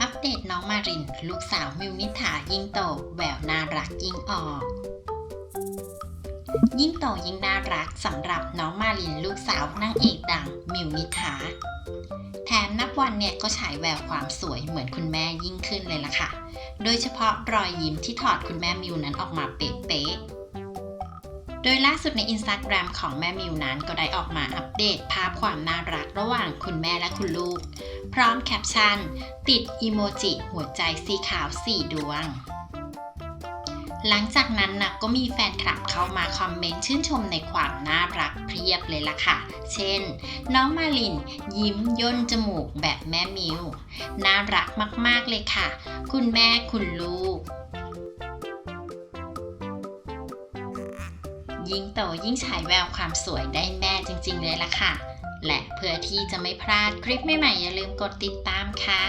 อัปเดตน้องมาริน ลูกสาวมิวนิษฐายิ่งโตแววน่ารักยิ่งออก ยิ่งโตยิ่งน่ารักสำหรับน้องมารินลูกสาวนางเอกดังมิวนิษฐาแถมนับวันเนี่ยก็ฉายแววความสวยเหมือนคุณแม่ยิ่งขึ้นเลยล่ะค่ะ โดยเฉพาะรอยยิ้มที่ถอดคุณแม่มิวนั้นออกมาเป๊ะๆ โดยล่าสุดในอินสตาแกรมของแม่มิวนั้นก็ได้ออกมาอัปเดตภาพความน่ารักระหว่างคุณแม่และคุณลูก พร้อมแคปชั่น ติดอีโมจิหัวใจสีขาว 4 ดวง หลังจากนั้นนะก็มีแฟนคลับเข้ามาคอมเมนต์ชื่นชมในความน่ารักเพียบเลยล่ะค่ะ เช่น น้องมาลิน ยิ้มย่นจมูกแบบแม่มิว น่ารักมากๆเลยค่ะ คุณแม่คุณลูก ยิ่งโตยิ่งฉายแววความสวยได้แม่จริง ๆ เลยล่ะค่ะ และเพื่อที่จะไม่พลาดคลิปใหม่ๆอย่าลืมกดติดตามค่ะ